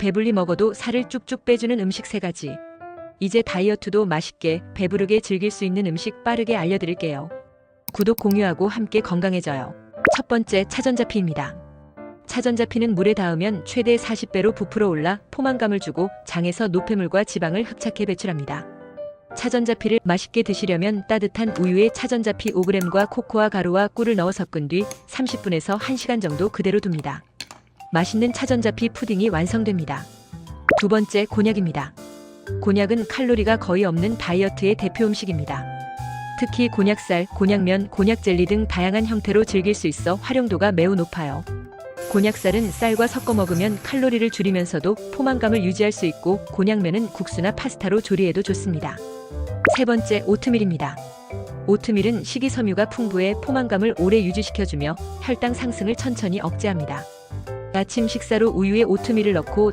배불리 먹어도 살을 쭉쭉 빼주는 음식 세가지 이제 다이어트도 맛있게 배부르게 즐길 수 있는 음식 빠르게 알려드릴게요. 구독 공유하고 함께 건강해져요. 첫 번째 차전자피입니다. 차전자피는 물에 닿으면 최대 40배로 부풀어 올라 포만감을 주고 장에서 노폐물과 지방을 흡착해 배출합니다. 차전자피를 맛있게 드시려면 따뜻한 우유에 차전자피 5g과 코코아 가루와 꿀을 넣어 섞은 뒤 30분에서 1시간 정도 그대로 둡니다. 맛있는 차전자피 푸딩이 완성됩니다. 두 번째 곤약입니다. 곤약은 칼로리가 거의 없는 다이어트의 대표 음식입니다. 특히 곤약살, 곤약면, 곤약젤리 등 다양한 형태로 즐길 수 있어 활용도가 매우 높아요. 곤약살은 쌀과 섞어 먹으면 칼로리를 줄이면서도 포만감을 유지할 수 있고 곤약면은 국수나 파스타로 조리해도 좋습니다. 세 번째 오트밀입니다. 오트밀은 식이섬유가 풍부해 포만감을 오래 유지시켜주며 혈당 상승을 천천히 억제합니다. 아침 식사로 우유에 오트밀을 넣고